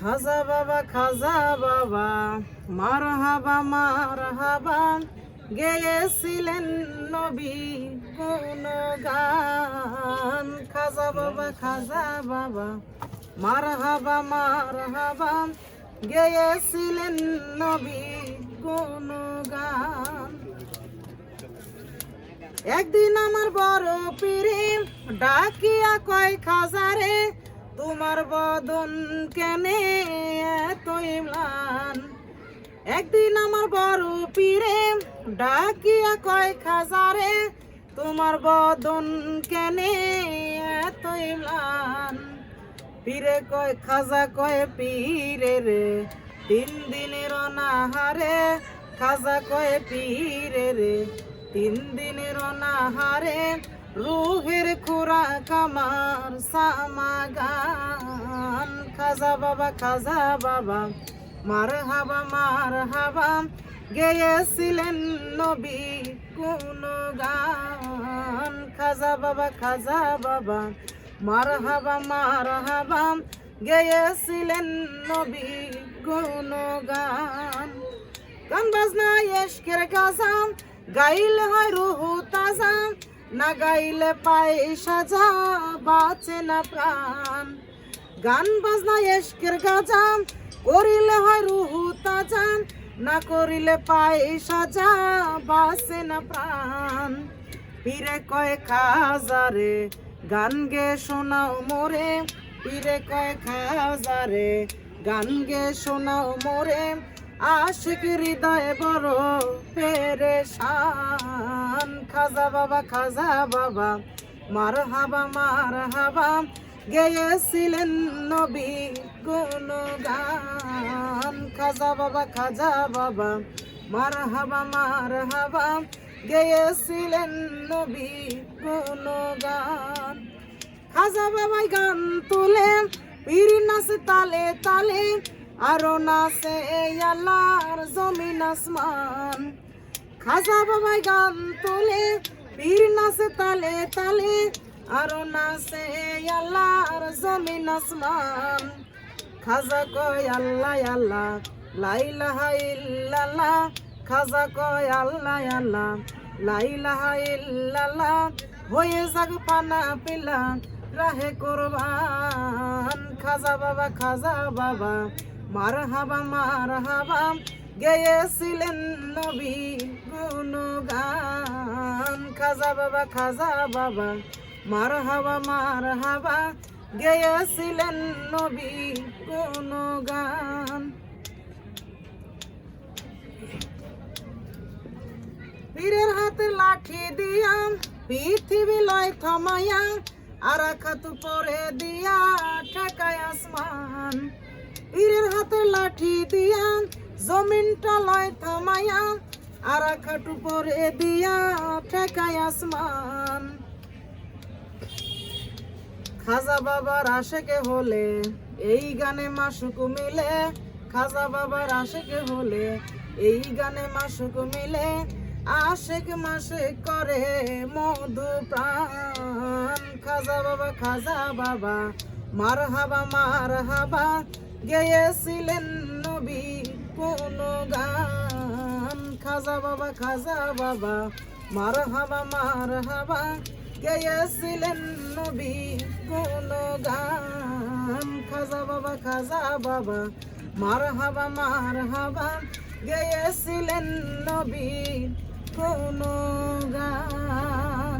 খাজা বাবা খাজা বাবা মার হাবা মার গেয়েছিলেন নবী কোন গান? খাজা বাবা খাজা বাবা মার হাবা মার গেয়েছিলেন নবী কোন গান? একদিন আমার বড় পীরে ডাকিয়া কয় খাজারে তোমার বদন কেনে এত ইমলান একদিন আমার বড় পীরে ডাকিয়া কয়, খাজারে, তোমার বদন কেনে এত ইমলান পীরে কয়, খাজা কয়, পীরে রে, তিন দিনের অনাহারে। খাজা কয়, পীরে রে, তিন দিনের অনাহারে। রুহের খুরাক আমার সামাগান। খাজা বাবা খাজা বাবা মার হাবা মার হাবা গেয়েছিলেন নবী কোন গান। খাজা বাবা খাজা বাবা মার হাবা মার হাবা গেয়েছিলেন নবী কোন গান। গান বাজনা এশকের গাজাম গাইলে হয় রুহু তাজা না গাইলে পায় সাজা, বাঁচে না প্রাণ। গান বাজনা এশকের গাজান, করিলে হয় রুহু তাজা না করিলে পায় সাজা, বাঁচে না প্রাণ। পীরে কয় খাজারে, গান গে শোনাও মোরে। পীরে কয় খাজারে, গান গে শোনাও মোরে। আশিক হৃদয় বড় পেরেশান। খাজা বাবা খাজা বাবা মার হাবা মার হাবা গেয়েছিলেন নবী কোন গান খাজা বাবা খাজা বাবা মার হাবা মার হাবা গেয়েছিলেন নবী কোন গান খাজা বাবাই গান তুলে পীর নাচে তালে তালে আরও নাচে আল্লাহর জমিন আসমান। খাজা বাবাই গান তোলে পীর নাচে তালে তালে, আরও নাচে আল্লাহর জমিন আসমান। খাজা কয় আল্লাহ আল্লাহ লাইলাহা ইল্লাল্লাহ। খাজা কয় আল্লাহ আল্লাহ লাইলাহা ইল্লাল্লাহ। হয়ে যাক পানা পিলা, রাহে কোরবান। খাজা বাবা খাজা বাবা মার হাবা মার হাবা গেয়েছিলেন নবী গুন গান খাজা বাবা খাজা বাবা মার হাবা মার হাবা গেয়েছিলেন নবী গুন গান পীরের হাতে লাঠি দিয়া পৃথিবী লয় থমায়া আর খাতু পরে দিয়া ঠেকায় আসমান। পীরের হাতে লাঠি দিয়া জমিনটা লয় থামায়া আর খাটু পরে দিয়া ঠেকায় আসমান। খাজা বাবার আশেকে হলে এই গানে মাসুক মিলে, খাজা বাবার আশেকে হলে এই গানে মাসুক মিলে, আশেক মাসে করে মধু প্রাণ। খাজা বাবা খাজা বাবা মার হাবা মার হাবা গেয়েছিলেন নবী, কোন গান? খাজা বাবা খাজা বাবা মার হাবা মার হাবা গেয়েছিলেন নবী, কোন গান? খাজা বাবা খাজা বাবা মার হাবা মার হাবা গেয়েছিলেন নবী, কোন গান?